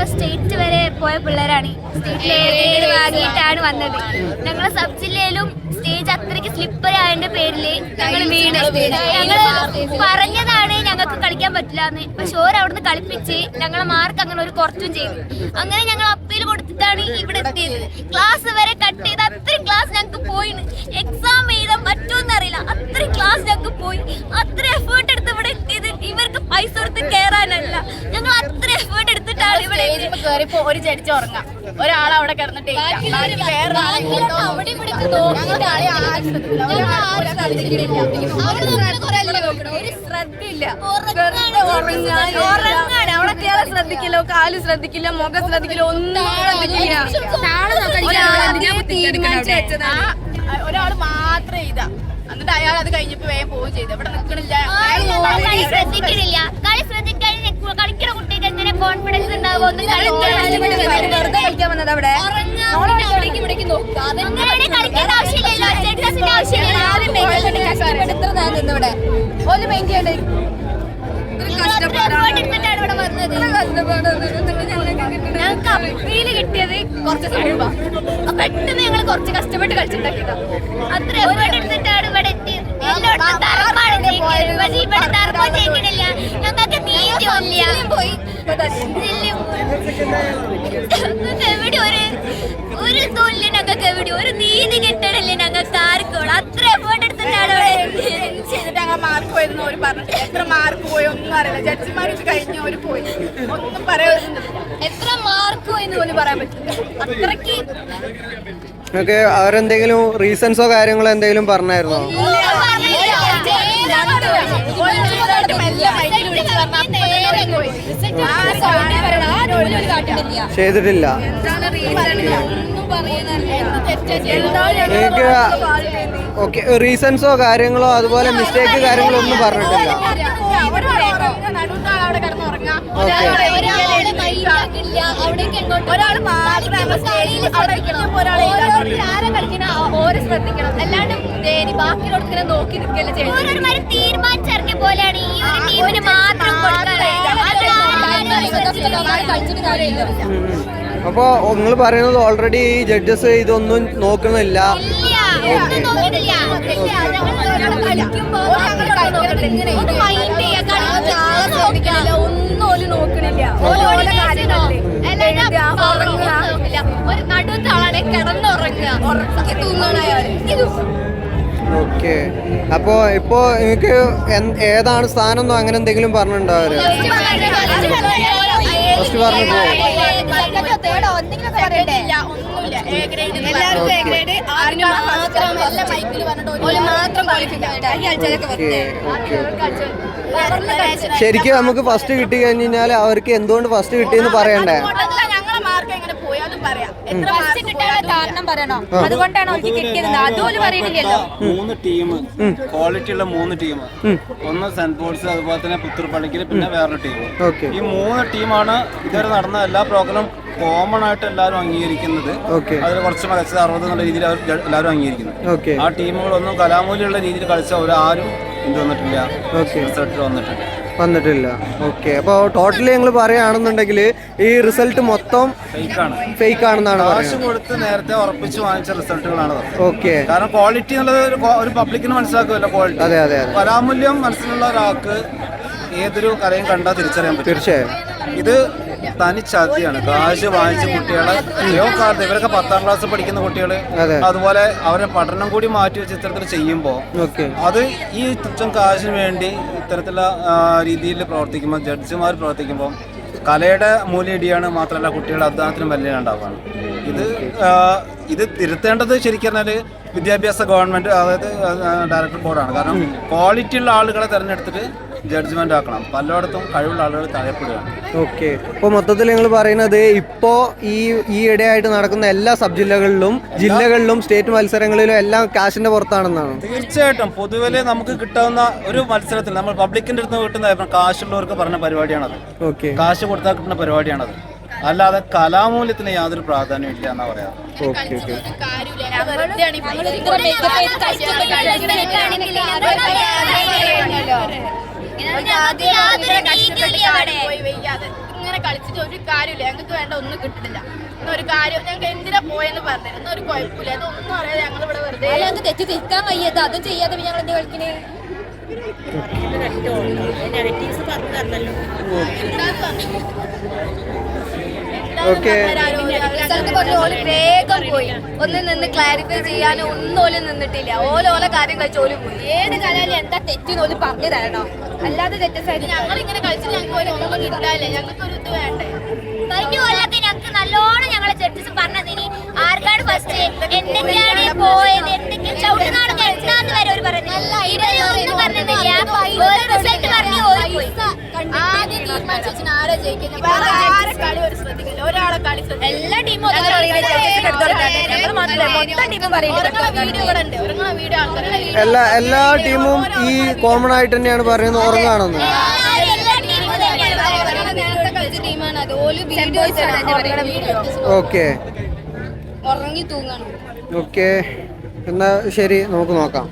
ഞങ്ങൾ സ്റ്റേറ്റ് വരെ പോയ പിള്ളേരാണ്. സ്റ്റേറ്റിലെ ഏഴ് വാങ്ങിയിട്ടാണ് വന്നത്. ഞങ്ങൾ സബ് ജില്ലയിലും സ്റ്റേജ് അത്രയ്ക്ക് സ്ലിപ്പർ ആയതിന്റെ പേരിൽ ഞങ്ങൾ വീണ്. ഞങ്ങൾ പറഞ്ഞതാണ് ഞങ്ങൾക്ക് കളിക്കാൻ പറ്റില്ല എന്ന് പക്ഷെ അവിടുന്ന് കളിപ്പിച്ച് ഞങ്ങളെ മാർക്ക് അങ്ങനെ ഒരു കുറച്ചും ചെയ്തു. അങ്ങനെ ഞങ്ങൾ അപ്പീൽ കൊടുത്തിട്ടാണ് ഇവിടെ എത്തിയത്. ക്ലാസ് വരെ കട്ട് ചെയ്ത് അത്രയും ക്ലാസ് ഞങ്ങൾക്ക് പോയി. എക്സാം എഴുതാൻ പറ്റുമെന്ന് അറിയില്ല അത്രയും ക്ലാസ് ഞങ്ങൾക്ക് പോയി. അത്ര എഫേർട്ട് എടുത്ത് ഇവിടെ എത്തിയത്. ഇവർക്ക് പൈസ കൊടുത്ത് കയറാനല്ല ഞങ്ങൾ അത്ര എഫേർട്ട് ഇവിടെ കേറിപ്പോ ഒരു ജഡ്ജ് ഉറങ്ങാം. ഒരാൾ അവിടെ കിടന്നിട്ട്. അവിടെ ശ്രദ്ധിക്കില്ല. കാൽ ശ്രദ്ധിക്കില്ല മുഖം ശ്രദ്ധിക്കില്ല ഒന്നും ശ്രദ്ധിക്കില്ല ഒരാൾ മാത്രം ഇതാ എന്നിട്ട് അയാൾ അത് കഴിഞ്ഞപ്പോ വേഗം പോവുകയും ചെയ്തു. ഇവിടെ നിൽക്കണില്ല ശ്രദ്ധിക്കണില്ല. കോൺഫിഡൻസ് ഉണ്ടാവുമെന്ന് വെറുതെ കളിക്കാൻ വന്നത് അവിടെ. ഒരു മെയിൻ ചെയ്യണ്ടേ ഞങ്ങൾക്ക് അപ്പീൽ കിട്ടിയത് കുറച്ച് സമയമാ പെട്ടെന്ന് ഞങ്ങൾ കുറച്ച് കഷ്ടപ്പെട്ട് കളിച്ചിട്ടുണ്ടാക്കിയതാ. അത്ര എവിടെ എടുത്തിട്ടാണ് ഇവിടെ എത്തിയത് ഞങ്ങൾക്ക് എവിടെ ഒരു ഒരു തോല്യ ഞങ്ങൾക്ക് എവിടെ? ഒരു നീതി കിട്ടണില്ല ഞങ്ങൾക്ക് ആർക്കും? അത്ര എഫേർട്ട് എടുത്തിട്ടാണ് ഇവിടെ ചെയ്തിട്ട് മാർക്ക് അവർ എത്ര മാർക്ക് പോയി ഒന്നും അറിയില്ല. ജഡ്ജിമാർ ഇത് കഴിഞ്ഞു അവർ പോയി. ഒന്നും പറയാൻ എത്ര മാർക്ക് പോലും പറയാൻ പറ്റില്ല. അത്രയ്ക്ക് നിങ്ങൾക്ക് അവരെന്തെങ്കിലും റീസൺസോ കാര്യങ്ങളോ എന്തെങ്കിലും പറഞ്ഞായിരുന്നോ? ചെയ്തിട്ടില്ല. എനിക്ക് ഓക്കെ റീസൺസോ കാര്യങ്ങളോ അതുപോലെ മിസ്റ്റേക്ക് കാര്യങ്ങളോ ഒന്നും പറഞ്ഞിട്ടില്ല. ഒരാൾ മാത്രം ശ്രദ്ധിക്കണം. അല്ലാണ്ട് ബാക്കിയുള്ളവർക്ക് ഇങ്ങനെ നോക്കി നിൽക്കല്ലേ ചെയ്യണം ഓരോരുമാരും തീരുമാനിച്ചിറങ്ങിയ പോലെയാണ് ഈ ഒരു ടീമിന് മാത്രം അപ്പോൾ നിങ്ങൾ പറയുന്നത് ഓൾറെഡി ഈ ജഡ്ജസ് ഇതൊന്നും നോക്കുന്നില്ല. ഒന്നും ഓക്കെ. അപ്പോ ഇപ്പോൾ എനിക്ക് ഏതാണ് സ്ഥാനം എന്നോ അങ്ങനെ എന്തെങ്കിലും പറഞ്ഞിട്ടുണ്ടോ അവർ? ഫസ്റ്റ് പറഞ്ഞിട്ട് ശരിക്കും നമുക്ക് ഫസ്റ്റ് കിട്ടി കഴിഞ്ഞാൽ കഴിഞ്ഞാൽ അവർക്ക് എന്തുകൊണ്ട് ഫസ്റ്റ് കിട്ടിയെന്ന് പറയണ്ടേ? പറയാം. എത്ര മാർക്ക് കിട്ടാനുള്ള കാരണം പറയണോ? അതുകൊണ്ടാണ് അവർക്ക് കിട്ടിയത്? അതുപോലെ പറയുന്നില്ലല്ലോ മൂന്ന് ടീം. ക്വാളിറ്റി ഉള്ള മൂന്ന് ടീം. ഒന്ന് സെന്റ് പോൾസ് അതുപോലെ തന്നെ പുത്തൂർപ്പള്ളിക്കൽ പിന്നെ വേറൊരു ടീം. ഈ മൂന്ന് ടീമാണ് ഇതുവരെ നടന്ന എല്ലാ പ്രോഗ്രാം കോമൺ ആയിട്ട് എല്ലാവരും അംഗീകരിക്കുന്നത്. അതിൽ കുറച്ച് മികച്ചത് അറുപത് എന്നുള്ള രീതിയിൽ എല്ലാവരും അംഗീകരിക്കുന്നത് ഓക്കെ. ആ ടീമുകളൊന്നും കലാമൂല്യമുള്ള രീതിയിൽ കളിച്ച ഒരാരും എന്ത് വന്നിട്ടില്ല റിസൾട്ടിൽ വന്നിട്ടില്ല. വന്നിട്ടില്ല. ഓക്കെ അപ്പോൾ ടോട്ടലി ഞങ്ങൾ പറയുകയാണെന്നുണ്ടെങ്കിൽ ഈ റിസൾട്ട് മൊത്തം ഫേക്ക് ആണെന്നാണ് പറയുന്നത്. കൊടുത്ത് നേരത്തെ ഉറപ്പിച്ച് വാങ്ങിച്ച റിസൾട്ടുകളാണ്. ഓക്കെ കാരണം ക്വാളിറ്റി എന്നുള്ളത് ഒരു പബ്ലിക്കിന് മനസ്സിലാക്കുമല്ലോ ക്വാളിറ്റി അതെ അതെ അതെ. കലാമൂല്യം മനസ്സിലുള്ള ഒരാൾക്ക് ഏതൊരു കലയും കണ്ടാൽ തിരിച്ചറിയാൻ പറ്റും. തീർച്ചയായും. ഇത് തനി ചതിയാണ്. കാശ് വാങ്ങിച്ച കുട്ടികളെ എത്രയോ കാലത്ത് ഇവരൊക്കെ പത്താം ക്ലാസ് പഠിക്കുന്ന കുട്ടികൾ അതെ. അതുപോലെ അവരെ പഠനം കൂടി മാറ്റി വെച്ച് ഇത്തരത്തിൽ ചെയ്യുമ്പോൾ അത് ഈ തുച്ഛം കാശിന് വേണ്ടി ഇത്തരത്തിലുള്ള രീതിയിൽ പ്രവർത്തിക്കുമ്പോൾ ജഡ്ജിമാർ പ്രവർത്തിക്കുമ്പോൾ കലയുടെ മൂല്യടിയാണ് മാത്രമല്ല കുട്ടികളുടെ അധ്വാനത്തിനും വലിയ ഉണ്ടാവുകയാണ് ഇത് ഇത് തിരുത്തേണ്ടത് ശരിക്കും പറഞ്ഞാൽ വിദ്യാഭ്യാസ ഗവൺമെന്റ് അതായത് ഡയറക്ടർ ബോർഡാണ്. കാരണം ക്വാളിറ്റി ഉള്ള ആളുകളെ തിരഞ്ഞെടുത്തിട്ട് ജഡ്ജ്മെന്റ് ആക്കണം. പലയിടത്തും കഴിവുള്ള ആളുകൾ തഴയപ്പെടുകയാണ് ഓക്കെ. ഇപ്പോൾ മൊത്തത്തിൽ നിങ്ങൾ പറയുന്നത് ഇപ്പോ ഈ ഈ ഇടയായിട്ട് നടക്കുന്ന എല്ലാ സബ് ജില്ലകളിലും ജില്ലകളിലും സ്റ്റേറ്റ് മത്സരങ്ങളിലും എല്ലാം കാശിന്റെ പുറത്താണെന്നാണ്? തീർച്ചയായിട്ടും. പൊതുവെ നമുക്ക് കിട്ടാവുന്ന ഒരു മത്സരത്തിൽ നമ്മൾ പബ്ലിക്കിന്റെ അടുത്ത് കിട്ടുന്ന കാശുള്ളവർക്ക് പറഞ്ഞ പരിപാടിയാണത് ഓക്കെ. കാശ് കൊടുത്താൽ കിട്ടുന്ന പരിപാടിയാണത് അല്ലാതെ കലാമൂല്യത്തിന് യാതൊരു പ്രാധാന്യം ഇല്ല എന്നാ പറയാ. Okay okay. ഞങ്ങൾക്ക് ഇങ്ങനെ കളിച്ചിട്ട് ഒരു കാര്യമില്ല. ഞങ്ങൾക്ക് വേണ്ട ഒന്നും കിട്ടില്ല ഒരു കാര്യം ഞങ്ങൾക്ക് എന്തിനാ പോയെന്ന് പറഞ്ഞു ഒരു കുഴപ്പമില്ല. അതൊന്നും അറിയാതെ ഞങ്ങൾ ഇവിടെ വെറുതെ അത് തെറ്റ് തിരുത്താൻ വയ്യത് അതും ചെയ്യാതെ ഞങ്ങൾ എന്ത് കളിക്കണേ? റിസൾട്ട് പറഞ്ഞു? ഓൽ വേഗം പോയി. ഒന്ന് നിന്ന് ക്ലാരിഫൈ ചെയ്യാനോ ഒന്നും ഓൽ നിന്നിട്ടില്ല. ഓല ഓല കാര്യം കഴിച്ച് ഓൽ പോയി. ഏത് എന്താ തെറ്റിന്ന് ഓൽ പറഞ്ഞു തരണം. അല്ലാതെ തെറ്റ് സൈഡ് ഞങ്ങൾ ഇങ്ങനെ ഞങ്ങൾക്ക് ഒരു ഒന്നും കിട്ടാല്ലേ ഞങ്ങൾക്ക് ഒരു ഇത് വേണ്ടേ? കഴിഞ്ഞ കൊല്ലൊക്കെ ഞങ്ങൾക്ക് നല്ലോണം ഞങ്ങളെ ജഡ്ജസ് പറഞ്ഞതിന് ആർക്കാണ് ഫസ്റ്റ് ആൾക്കാരുടെ ടീമും എല്ലാ എല്ലാ ടീമും ഈ കോമൺ ആയിട്ട് തന്നെയാണ് പറയുന്നത്. ഉറങ്ങാണെന്ന് എല്ലാ ഓക്കെ. ഓക്കെ. എന്നാ ശരി നമുക്ക് നോക്കാം.